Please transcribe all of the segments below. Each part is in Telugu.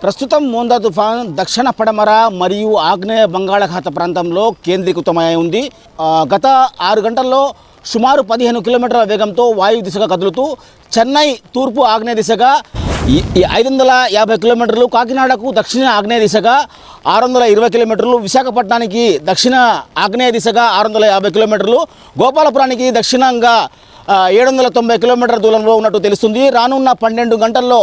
ప్రస్తుతం మోందా తుఫాన్ దక్షిణ పడమర మరియు ఆగ్నేయ బంగాళాఖాత ప్రాంతంలో కేంద్రీకృతమై ఉంది. గత ఆరు గంటల్లో సుమారు పదిహేను కిలోమీటర్ల వేగంతో వాయు దిశగా కదులుతూ చెన్నై తూర్పు ఆగ్నేయ దిశగా ఐదు వందల యాభై కిలోమీటర్లు కాకినాడకు దక్షిణ ఆగ్నేయ దిశగా ఆరు వందల ఇరవై కిలోమీటర్లు విశాఖపట్నానికి దక్షిణ ఆగ్నేయ దిశగా ఆరు వందల యాభై కిలోమీటర్లు గోపాలపురానికి దక్షిణంగా ఏడు వందల తొంభై కిలోమీటర్ల దూరంలో ఉన్నట్టు తెలుస్తుంది. రానున్న పన్నెండు గంటల్లో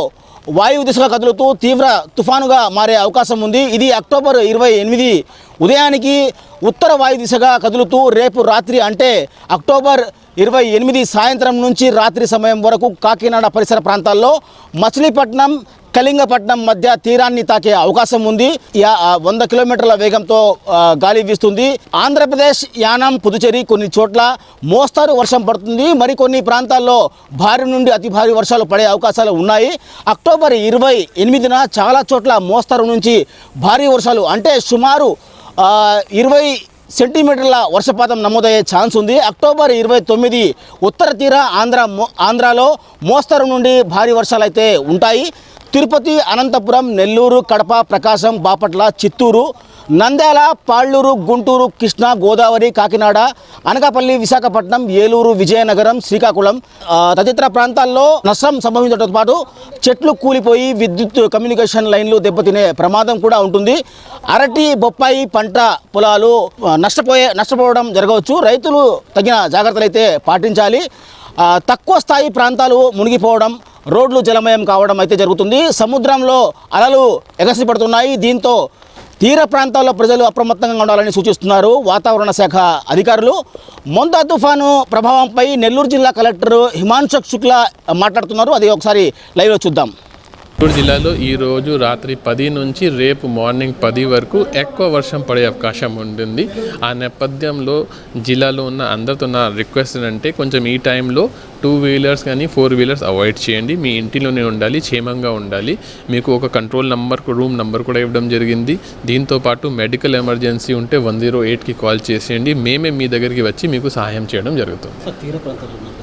వాయువు దిశగా కదులుతూ తీవ్ర తుఫానుగా మారే అవకాశం ఉంది. ఇది అక్టోబర్ ఇరవై ఎనిమిది ఉదయానికి ఉత్తర వాయు దిశగా కదులుతూ రేపు రాత్రి అంటే అక్టోబర్ ఇరవై ఎనిమిది సాయంత్రం నుంచి రాత్రి సమయం వరకు కాకినాడ పరిసర ప్రాంతాల్లో మచిలీపట్నం కళింగపట్నం మధ్య తీరాన్ని తాకే అవకాశం ఉంది. యా- వంద కిలోమీటర్ల వేగంతో గాలి వీస్తుంది. ఆంధ్రప్రదేశ్ యానం పుదుచేరి కొన్ని చోట్ల మోస్తారు వర్షం పడుతుంది. మరికొన్ని ప్రాంతాల్లో భారీ నుండి అతి భారీ వర్షాలు పడే అవకాశాలు ఉన్నాయి. అక్టోబర్ ఇరవై ఎనిమిదిన చాలా చోట్ల మోస్తారు నుంచి భారీ వర్షాలు అంటే సుమారు ఇరవై సెంటీమీటర్ల వర్షపాతం నమోదయ్యే ఛాన్స్ ఉంది. అక్టోబర్ ఇరవై తొమ్మిది ఉత్తర తీర ఆంధ్ర మో- ఆంధ్రాలో మోస్తరు నుండి భారీ వర్షాలు అయితే ఉంటాయి. తిరుపతి అనంతపురం నెల్లూరు కడప ప్రకాశం బాపట్ల చిత్తూరు నంద్యాల పాళ్ళూరు గుంటూరు కృష్ణా గోదావరి కాకినాడ అనకాపల్లి విశాఖపట్నం ఏలూరు విజయనగరం శ్రీకాకుళం తదితర ప్రాంతాల్లో నష్టం సంభవించడంతో పాటు చెట్లు కూలిపోయి విద్యుత్ కమ్యూనికేషన్ లైన్లు దెబ్బతినే ప్రమాదం కూడా ఉంటుంది. అరటి బొప్పాయి పంట పొలాలు నష్టపోయే నష్టపోవడం జరగవచ్చు. రైతులు తగిన జాగ్రత్తలు అయితే పాటించాలి. తక్కువ స్థాయి ప్రాంతాలు మునిగిపోవడం రోడ్లు జలమయం కావడం అయితే జరుగుతుంది. సముద్రంలో అలలు ఎగసిపడుతున్నాయి. దీంతో తీర ప్రాంతాల్లో ప్రజలు అప్రమత్తంగా ఉండాలని సూచిస్తున్నారు వాతావరణ శాఖ అధికారులు. మొంద తుఫాను ప్రభావంపై నెల్లూరు జిల్లా కలెక్టర్ హిమాంశు శుక్లా మాట్లాడుతున్నారు. అది ఒకసారి లైవ్లో చూద్దాం. చిత్తూరు జిల్లాలో ఈ రోజు రాత్రి పది నుంచి రేపు మార్నింగ్ పది వరకు ఎక్కువ వర్షం పడే అవకాశం ఉంటుంది. ఆ నేపథ్యంలో జిల్లాలో ఉన్న అందరితో నా రిక్వెస్ట్ అంటే కొంచెం ఈ టైంలో టూ వీలర్స్ కానీ ఫోర్ వీలర్స్ అవాయిడ్ చేయండి. మీ ఇంటిలోనే ఉండాలి క్షేమంగా ఉండాలి. మీకు ఒక కంట్రోల్ నెంబర్ రూమ్ నెంబర్ కూడా ఇవ్వడం జరిగింది. దీంతో పాటు మెడికల్ ఎమర్జెన్సీ ఉంటే వన్ జీరో ఎయిట్కి కాల్ చేసేయండి. మేమే మీ దగ్గరికి వచ్చి మీకు సహాయం చేయడం జరుగుతుంది. తీర ప్రాంతాలు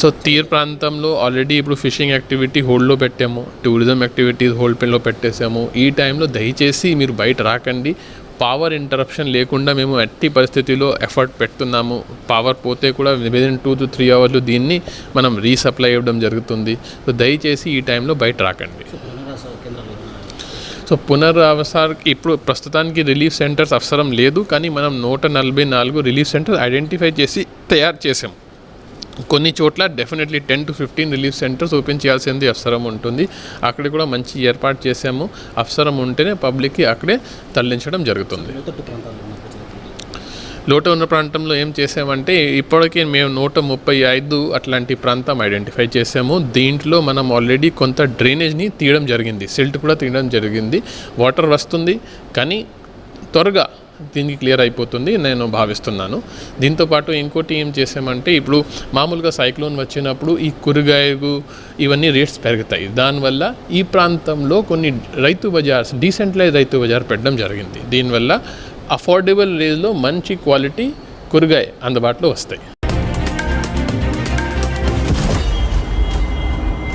సో తీర్ ప్రాంతంలో ఆల్రెడీ ఇప్పుడు ఫిషింగ్ యాక్టివిటీ హోల్డ్లో పెట్టాము టూరిజం యాక్టివిటీస్ హోల్డ్ పెన్లో పెట్టేసాము. ఈ టైంలో దయచేసి మీరు బయట రాకండి. పవర్ ఇంటరప్షన్ లేకుండా మేము ఎట్టి పరిస్థితిలో ఎఫర్ట్ పెడుతున్నాము. పవర్ పోతే కూడా విదిన్ టూ టు త్రీ అవర్లు దీన్ని మనం రీసప్లై ఇవ్వడం జరుగుతుంది. సో దయచేసి ఈ టైంలో బయట రాకండి. సో పునరావాసానికి ఇప్పుడు ప్రస్తుతానికి రిలీఫ్ సెంటర్స్ అవసరం లేదు. కానీ మనం నూట నలభై నాలుగు రిలీఫ్ సెంటర్స్ ఐడెంటిఫై చేసి తయారు చేసాం కొన్ని చోట్ల definitely ten to fifteen relief centres open చేయాల్సింది అవసరం ఉంటుంది. అక్కడ కూడా మంచి ఏర్పాటు చేసాము అవసరం ఉంటేనే పబ్లిక్కి అక్కడే తరలించడం జరుగుతుంది. లోటు ఉన్న ప్రాంతంలో ఏం చేసామంటే ఇప్పటికే మేము నూట ముప్పై ఐదు అట్లాంటి ప్రాంతం ఐడెంటిఫై చేసాము దీంట్లో మనం ఆల్రెడీ కొంత డ్రైనేజ్ని తీయడం జరిగింది. సిల్ట్ కూడా తీయడం జరిగింది. వాటర్ వస్తుంది. కానీ త్వరగా దీనికి క్లియర్ అయిపోతుంది నేను భావిస్తున్నాను. దీంతోపాటు ఇంకోటి ఏం చేసామంటే ఇప్పుడు మామూలుగా సైక్లోన్ వచ్చినప్పుడు ఈ కూరగాయలు ఇవన్నీ రేట్స్ పెరుగుతాయి. దానివల్ల ఈ ప్రాంతంలో కొన్ని రైతు బజార్స్ డీసెంట్లైజ్ రైతు బజార్ పెట్టడం జరిగింది. దీనివల్ల అఫోర్డబుల్ రేజ్లో మంచి క్వాలిటీ కూరగాయ అందుబాటులో వస్తాయి.